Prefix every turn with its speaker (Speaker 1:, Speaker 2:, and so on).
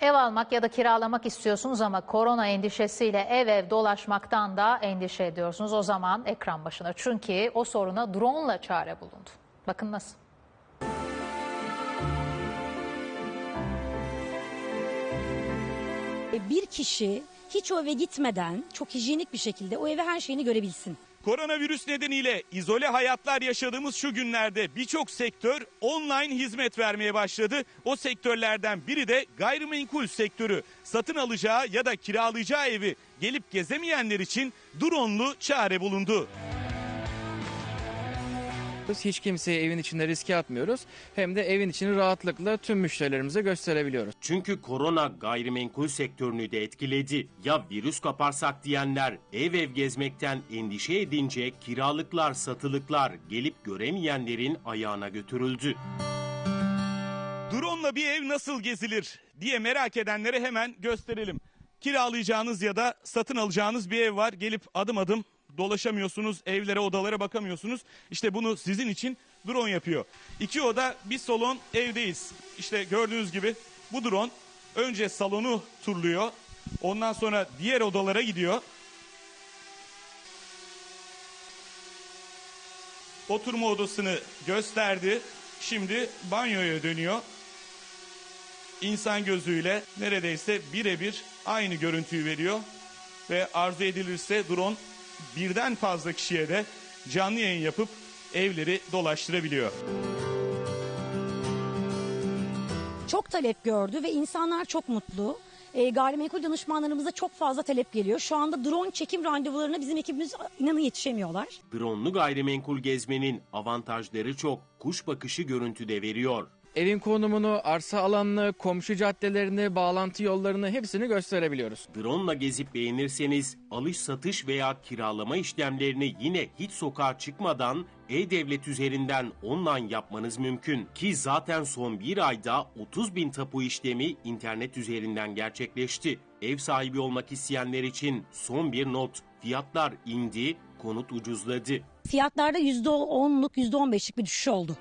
Speaker 1: Ev almak ya da kiralamak istiyorsunuz ama korona endişesiyle ev ev dolaşmaktan da endişe ediyorsunuz. O zaman ekran başına. Çünkü o soruna drone ile çare bulundu. Bakın nasıl.
Speaker 2: E, bir kişi hiç o eve gitmeden çok hijyenik bir şekilde o eve her şeyini görebilsin.
Speaker 3: Koronavirüs nedeniyle izole hayatlar yaşadığımız şu günlerde birçok sektör online hizmet vermeye başladı. O sektörlerden biri de gayrimenkul sektörü. Satın alacağı ya da kiralayacağı evi gelip gezemeyenler için drone'lu çare bulundu.
Speaker 4: Hiç kimseyi evin içinde riske atmıyoruz. Hem de evin içini rahatlıkla tüm müşterilerimize gösterebiliyoruz.
Speaker 5: Çünkü korona gayrimenkul sektörünü de etkiledi. Ya virüs kaparsak diyenler ev ev gezmekten endişe edince kiralıklar, satılıklar gelip göremeyenlerin ayağına götürüldü.
Speaker 3: Drone'la bir ev nasıl gezilir diye merak edenlere hemen gösterelim. Kiralayacağınız ya da satın alacağınız bir ev var. Gelip adım adım dolaşamıyorsunuz, evlere, odalara bakamıyorsunuz. İşte bunu sizin için drone yapıyor. İki oda, bir salon evdeyiz. İşte gördüğünüz gibi bu drone önce salonu turluyor. Ondan sonra diğer odalara gidiyor. Oturma odasını gösterdi. Şimdi banyoya dönüyor. İnsan gözüyle neredeyse birebir aynı görüntüyü veriyor. Ve arzu edilirse drone birden fazla kişiye de canlı yayın yapıp evleri dolaştırabiliyor.
Speaker 2: Çok talep gördü ve insanlar çok mutlu. E, gayrimenkul danışmanlarımıza çok fazla talep geliyor. Şu anda drone çekim randevularına bizim ekibimiz inanın yetişemiyorlar.
Speaker 5: Drone'lu gayrimenkul gezmenin avantajları çok. Kuş bakışı görüntüde veriyor.
Speaker 4: Evin konumunu, arsa alanını, komşu caddelerini, bağlantı yollarını hepsini gösterebiliyoruz.
Speaker 5: Drone'la gezip beğenirseniz alış satış veya kiralama işlemlerini yine hiç sokağa çıkmadan e-devlet üzerinden online yapmanız mümkün. Ki zaten son bir ayda 30 bin tapu işlemi internet üzerinden gerçekleşti. Ev sahibi olmak isteyenler için son bir not. Fiyatlar indi, konut ucuzladı.
Speaker 2: Fiyatlarda %10'luk %15'lik bir düşüş oldu.